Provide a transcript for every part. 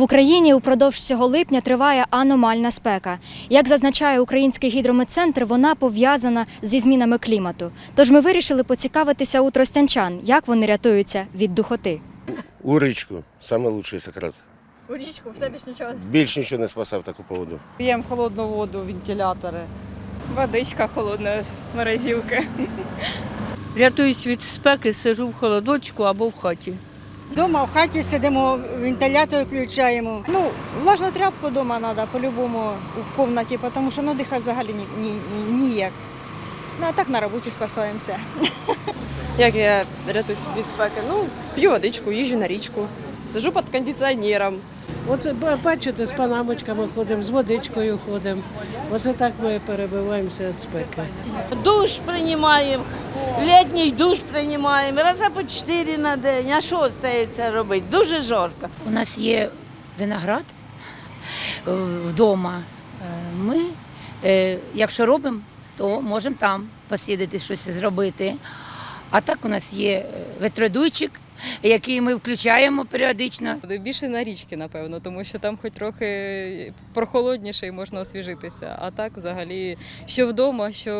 В Україні упродовж цього липня триває аномальна спека. Як зазначає український гідрометцентр, вона пов'язана зі змінами клімату. Тож ми вирішили поцікавитися у тростянчан, як вони рятуються від духоти. У річку. Саме лучший секрет. У річку все більш нічого. Більш нічого не спасав таку погоду. П'ємо холодну воду, вентилятори. Водичка холодна з морозилки. Рятуюсь від спеки, сижу в холодочку або в хаті. Дома в хаті сидимо, вентилятор включаємо. Ну, влажну тряпку вдома треба по-любому в кімнаті, тому що ну, дихати взагалі ні, ні, ні, ніяк. Ну, а так на роботі спасаємося. Як я рятуюсь від спеки? Ну, п'ю водичку, їжджу на річку, сижу під кондиціонером. Оце бачите, з панамочками ходимо, з водичкою ходимо. Оце так ми перебиваємося від спеки. Душ приймаємо, літній душ приймаємо, рази по чотири на день. А що стається робити? Дуже жарко. У нас є виноград е, вдома. Е, Ми, е, якщо робимо, то можемо там посидіти, щось зробити. А так у нас є ветродуйчик, який ми включаємо періодично. Більше на річки, напевно, тому що там хоч трохи прохолодніше і можна освіжитися. А так, взагалі, що вдома, що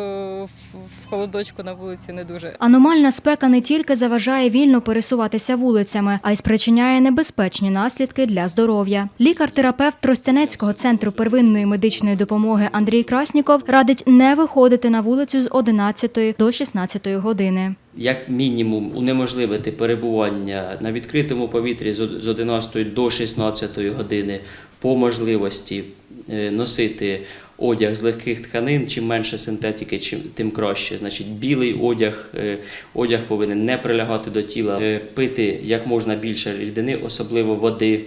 в- в холодочку на вулиці не дуже. Аномальна спека не тільки заважає вільно пересуватися вулицями, а й спричиняє небезпечні наслідки для здоров'я. Лікар-терапевт Тростянецького центру первинної медичної допомоги Андрій Красніков радить не виходити на вулицю з 11 до 16 години. Як мінімум унеможливити перебування на відкритому повітрі з од- 11 до 16 години по можливості е, носити одяг з легких тканин, чим менше синтетики, чим тим краще. Значить, білий одяг, е, одяг повинен не прилягати до тіла, Е, пити як можна більше рідини, особливо води.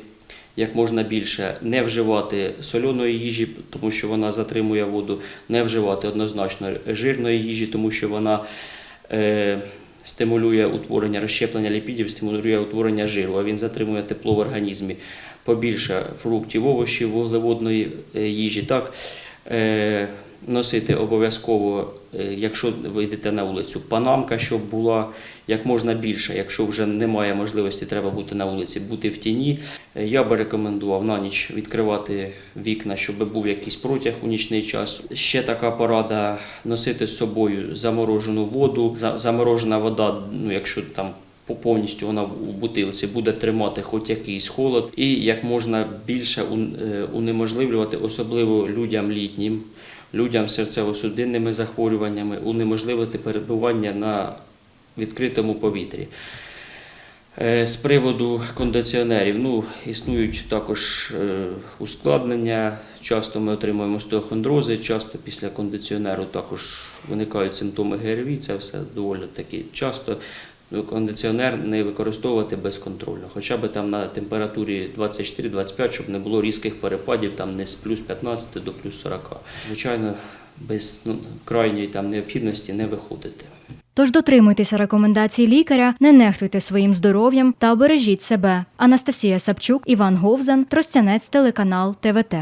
Як можна більше не вживати соляної їжі, тому що вона затримує воду, не вживати однозначно жирної їжі, тому що вона стимулює утворення розщеплення ліпідів, стимулює утворення жиру, а він затримує тепло в організмі. Побільше фруктів, овочів, вуглеводної е, їжі. Так, е, носити обов'язково, е, якщо ви йдете на вулицю, панамка, щоб була як можна більше. Якщо вже немає можливості, треба бути на вулиці, бути в тіні. Е, Я би рекомендував на ніч відкривати вікна, щоб був якийсь протяг у нічний час. Ще така порада носити з собою заморожену воду. Заморожена вода, ну якщо там повністю вона в бутилці буде тримати хоч якийсь холод, і як можна більше е, унеможливлювати, особливо людям літнім, людям з серцево-судинними захворюваннями, унеможливити перебування на відкритому повітрі. Е, З приводу кондиціонерів, ну, існують також е, ускладнення. Часто ми отримуємо остеохондрози, часто після кондиціонеру також виникають симптоми ГРВІ, це все доволі таки часто. Кондиціонер не використовувати безконтрольно, хоча б там на температурі 24-25, щоб не було різких перепадів там не з плюс 15 до плюс 40. Звичайно, без ну, крайньої там необхідності не виходити. Тож дотримуйтеся рекомендацій лікаря, не нехтуйте своїм здоров'ям та обережіть себе. Анастасія Сапчук, Іван Говзан, Тростянець, телеканал ТВТ.